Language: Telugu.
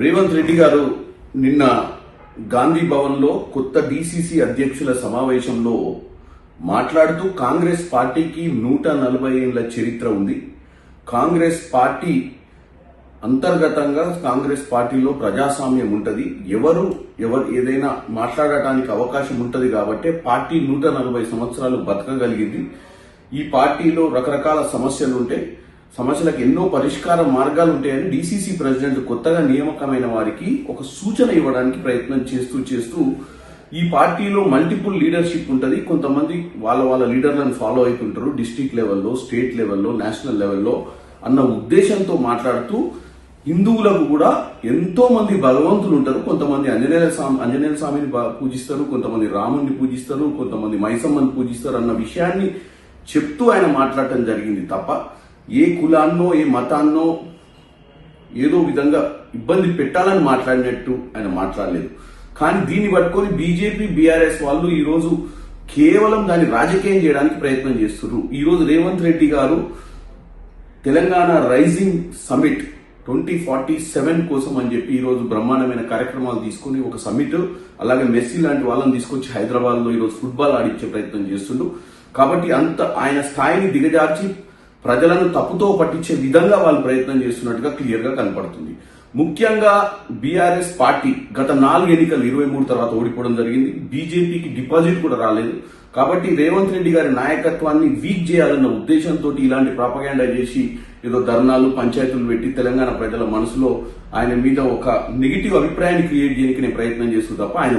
రేవంత్ రెడ్డి గారు నిన్న గాంధీ భవన్లో కొత్త డీసీసీ అధ్యక్షుల సమావేశంలో మాట్లాడుతూ కాంగ్రెస్ పార్టీకి నూట నలభై ఏళ్ళ చరిత్ర ఉంది. కాంగ్రెస్ పార్టీ అంతర్గతంగా కాంగ్రెస్ పార్టీలో ప్రజాస్వామ్యం ఉంటుంది. ఎవరు ఎవరు ఏదైనా మాట్లాడటానికి అవకాశం ఉంటుంది కాబట్టి పార్టీ నూట నలభై సంవత్సరాలు బతకగలిగింది. ఈ పార్టీలో రకరకాల సమస్యలు ఉంటాయి సమస్యలకు ఎన్నో పరిష్కార మార్గాలు ఉంటాయని డీసీసీ ప్రెసిడెంట్ కొత్తగా నియామకమైన వారికి ఒక సూచన ఇవ్వడానికి ప్రయత్నం చేస్తూ చేస్తూ ఈ పార్టీలో మల్టిపుల్ లీడర్షిప్ ఉంటుంది. కొంతమంది వాళ్ళ వాళ్ళ లీడర్లను ఫాలో అవుతుంటారు. డిస్టిక్ లెవెల్లో స్టేట్ లెవెల్లో నేషనల్ లెవెల్లో అన్న ఉద్దేశంతో మాట్లాడుతూ హిందువులకు కూడా ఎంతో మంది భగవంతులు ఉంటారు. కొంతమంది ఆంజనేయ స్వామి ఆంజనేయ స్వామిని పూజిస్తారు. కొంతమంది రాముడిని పూజిస్తారు. కొంతమంది మైసమ్మని పూజిస్తారు అన్న విషయాన్ని చెప్తూ ఆయన మాట్లాడటం జరిగింది తప్ప ఏ కులాన్నో ఏ మతాన్నో ఏదో విధంగా ఇబ్బంది పెట్టాలని మాట్లాడినట్టు ఆయన మాట్లాడలేదు. కానీ దీన్ని పట్టుకొని బీజేపీ బీఆర్ఎస్ వాళ్ళు ఈరోజు కేవలం దాన్ని రాజకీయం చేయడానికి ప్రయత్నం చేస్తున్నారు ఈరోజు రేవంత్ రెడ్డి గారు Telangana rising summit twenty forty seven కోసం అని చెప్పి ఈరోజు బ్రహ్మాండమైన కార్యక్రమాలు తీసుకుని ఒక సమిట్ అలాగే మెస్సీ లాంటి వాళ్ళని తీసుకొచ్చి హైదరాబాద్లో ఈరోజు ఫుట్బాల్ ఆడించే ప్రయత్నం చేస్తుండ్రు. కాబట్టి అంత ఆయన స్థాయిని దిగజార్చి ప్రజలను తప్పుతో పట్టించే విధంగా వాళ్ళు ప్రయత్నం చేస్తున్నట్టుగా క్లియర్గా కనపడుతుంది. ముఖ్యంగా బీఆర్ఎస్ పార్టీ గత నాలుగు ఎన్నికలు ఇరవై మూడు తర్వాత ఓడిపోవడం జరిగింది. బీజేపీకి డిపాజిట్ కూడా రాలేదు. కాబట్టి రేవంత్ రెడ్డి గారి నాయకత్వాన్ని వీక్ చేయాలన్న ఉద్దేశంతో ఇలాంటి ప్రాపగాండా చేసి ఏదో ధర్నాలు పంచాయతీలు పెట్టి తెలంగాణ ప్రజల మనసులో ఆయన మీద ఒక నెగిటివ్ అభిప్రాయాన్ని క్రియేట్ చేయడానికి ప్రయత్నం చేస్తుంది తప్ప ఆయన